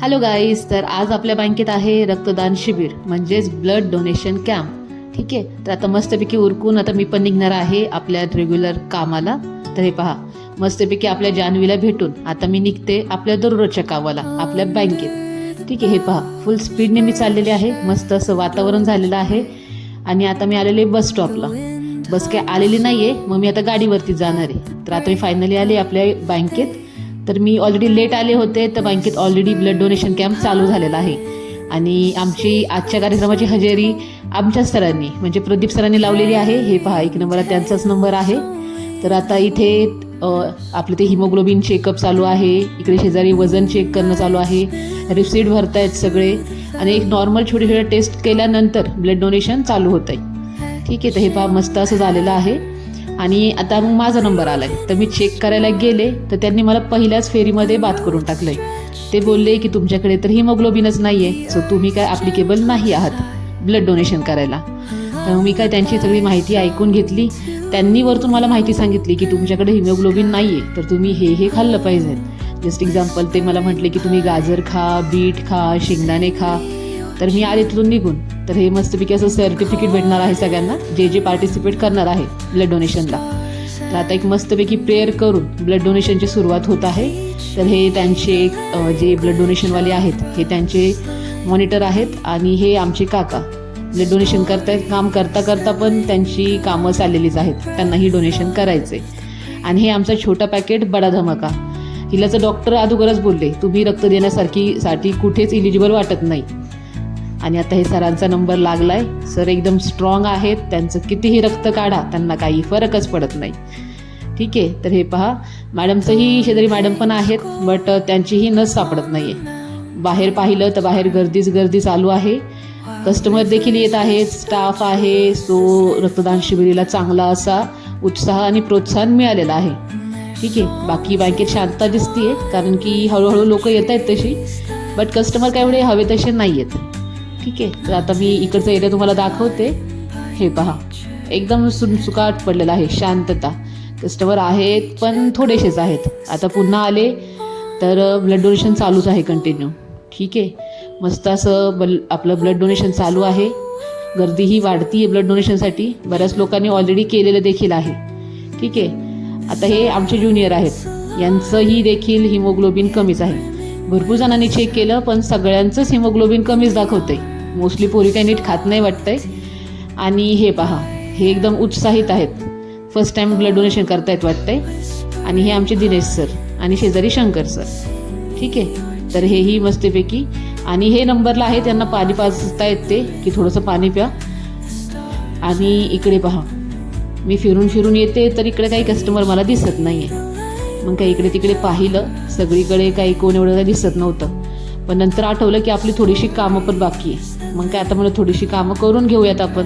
Hello guys तर आज आपल्या बँकेत आहे रक्तदान शिबिर म्हणजेच ब्लड डोनेशन कॅम्प ठीक आहे? तर आता मस्तपैकी उरकून आता मी पण निघणार आहे आपल्या रेग्युलर कामाला. तर हे पहा मस्तपैकी आपल्या जान्हवीला भेटून आता मी निघते आपल्या दररोजच्या कामाला आपल्या बँकेत. ठीक आहे? हे पहा फुल स्पीडने मी चाललेले आहे. मस्त असं वातावरण झालेलं आहे. आणि आता मी आलेले बस स्टॉपला बस काय आलेली नाही आहे मग मी आता गाडीवरती जाणार आहे. तर आता मी फायनली आले आपल्या बँकेत. तर मी ऑलरेडी लेट आले होते तर बँकेत ऑलरेडी ब्लड डोनेशन कॅम्प चालू झालेला आहे. आणि आमची आजच्या कार्यक्रमाची हजेरी आमच्या सरांनी म्हणजे प्रदीप सरांनी लावलेली आहे. हे पहा एक नंबर त्यांचाच नंबर आहे. तर आता इथे आपलं ते हिमोग्लोबिन चेकअप चालू आहे. इकडे शेजारी वजन चेक करणं चालू आहे. रिसिट भरतायत सगळे. आणि एक नॉर्मल छोटे छोटे टेस्ट केल्यानंतर ब्लड डोनेशन चालू होतं आहे ठीक आहे तर हे पहा मस्त असं झालेलं आहे. आणि आता मग माझा नंबर आला आहे तर मी चेक करायला गेले तर त्यांनी मला पहिल्याच फेरीमध्ये बात करून टाकलं आहे ते बोलले की तुमच्याकडे तर हिमोग्लोबिनच नाही आहे सो तुम्ही काय ॲप्लिकेबल नाही आहात. ब्लड डोनेशन करायला. तर मी काय त्यांची सगळी माहिती ऐकून घेतली. त्यांनी वरतून मला माहिती सांगितली की तुमच्याकडे हिमोग्लोबिन नाही आहे तर तुम्ही हे हे खाल्लं पाहिजे. जस्ट एक्झाम्पल ते मला म्हटले की तुम्ही गाजर खा बीट खा शेंगदाणे खा. तर मी आले तिथून निघून तर हे मस्तपैकी असं सर्टिफिकेट भेटणार आहे सगळ्यांना जे जे पार्टिसिपेट करणार आहे ब्लड डोनेशनला तर आता एक मस्तपैकी प्रेयर करून ब्लड डोनेशनची सुरुवात होत आहे. तर हे त्यांचे जे ब्लड डोनेशनवाले आहेत हे त्यांचे मॉनिटर आहेत आणि हे आमचे काका. ब्लड डोनेशन करतायत काम करता करता पण त्यांची कामं चाललेलीच आहेत. त्यांनाही डोनेशन करायचे आणि हे आमचा छोटा पॅकेट बडा धमाका. हिलाचं डॉक्टर अगोदरच बोलले तुम्ही रक्त देण्यासारखी साठी कुठेच इलिजिबल वाटत नाही. आणि आता हे सरांचा नंबर लागलाय. सर एकदम स्ट्रॉंग आहेत. त्यांचं कितीही रक्त काढा त्यांना काही फरकच पडत नाही. ठीक आहे तर हे पहा. मॅडमचंही शेजारी मॅडम पण आहेत बट त्यांचीही नस सापडत नाही आहे बाहेर पाहिलं तर बाहेर गर्दीच गर्दी चालू आहे. कस्टमर देखील येत आहेत स्टाफ आहे सो रक्तदान शिबिरीला चांगला असा उत्साह आणि प्रोत्साहन मिळालेलं आहे. ठीक आहे बाकी बँकेत शांतता दिसते कारण की हळूहळू लोक येत आहेत तशी बट कस्टमर काय एवढे हवे तसे नाही आहेत ठीक आहे. तर आता मी इकडचा एरिया तुम्हाला दाखवते. हे पहा. एकदम सुनसुकाट पडलेला आहे. शांतता. कस्टमर आहेत पण थोडेसेच आहेत. आता पुन्हा आले तर ब्लड डोनेशन चालूच आहे कंटिन्यू ठीक आहे. मस्त असं बल आपलं ब्लड डोनेशन चालू आहे. गर्दीही वाढती आहे ब्लड डोनेशनसाठी बऱ्याच लोकांनी ऑलरेडी केलेलं देखील आहे. ठीक आहे. आता हे आमचे ज्युनियर आहेत. यांचंही देखील हिमोग्लोबिन कमीच आहे. भरपूर जणांनी चेक केलं पण सगळ्यांचंच हिमोग्लोबिन कमीच दाखवतंय. मोस्टली पोरी काही नीट खात नाही वाटतंय. आणि हे पहा हे एकदम उत्साहित आहेत. फर्स्ट टाईम ब्लड डोनेशन करतायत वाटतंय. आणि हे आमचे दिनेश सर आणि शेजारी शंकर सर ठीक आहे? तर हेही मस्तपैकी. आणि हे नंबरला आहे त्यांना पाणी पाजता येते की थोडंसं पाणी प्या. आणि इकडे पहा. मी फिरून फिरून येते तर इकडे काही कस्टमर मला दिसत नाही आहे मग काही इकडे तिकडे पाहिलं सगळीकडे काही कोण एवढं काही दिसत नव्हतं. पण नंतर आठवलं की आपली थोडीशी कामं पण बाकी आहे. मग काय आता मला थोडीशी कामं करून घेऊयात आपण.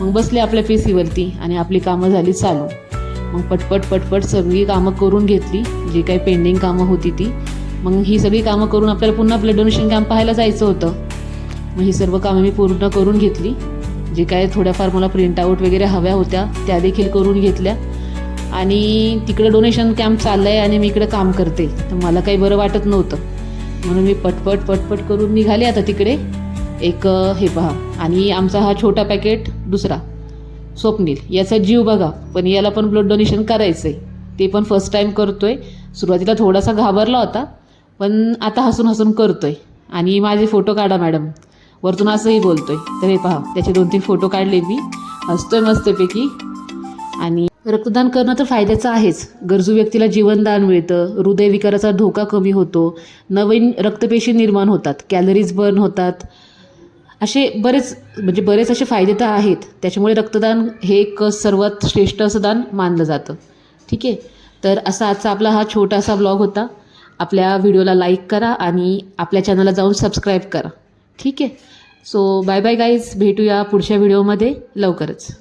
मग बसले आपल्या पी सीवरती आणि आपली कामं झाली चालू. मग पटपट पटपट सगळी कामं करून घेतली जी काही पेंडिंग कामं होती ती. मग ही सगळी कामं करून आपल्याला पुन्हा ब्लड डोनेशन कॅम्प पाहायला जायचं होतं. मग ही सर्व कामं मी पूर्ण करून घेतली. जे काय थोड्याफार मला प्रिंटआऊट वगैरे हव्या होत्या त्या देखील करून घेतल्या. आणि तिकडं डोनेशन कॅम्प चाललं आहे आणि मी इकडं काम करते. तर मला काही बरं वाटत नव्हतं. म्हणून मी पटपट पटपट करून निघाले आता तिकडे. एक हे पहा. आणि आमचा हा छोटा पॅकेट दुसरा. स्वप्नील याचा जीव बघा. पण याला पण ब्लड डोनेशन करायचं आहे ते पण फर्स्ट टाईम करतो आहे सुरुवातीला थोडासा घाबरला होता. पण आता हसून हसून करतो आहे आणि माझे फोटो काढा मॅडम वरतून असंही बोलतो आहे तर हे पहा. त्याचे दोन तीन फोटो काढले मी. हसतोय मस्तपैकी. आणि रक्तदान करणं तर फायद्याचं आहेच. गरजू व्यक्तीला जीवनदान मिळतं. हृदयविकाराचा धोका कमी होतो. नवीन रक्तपेशी निर्माण होतात. कॅलरीज बर्न होतात. असे बरेच म्हणजे बरेच असे फायदे तर आहेत. त्याच्यामुळे रक्तदान हे एक सर्वात श्रेष्ठ असं दान मानलं जातं. ठीक आहे? तर असा आजचा आपला हा छोटासा ब्लॉग होता. आपल्या व्हिडिओला लाईक करा आणि आपल्या चॅनलला जाऊन सबस्क्राईब करा. ठीक आहे? सो बाय बाय गाईज भेटूया पुढच्या व्हिडिओमध्ये लवकरच.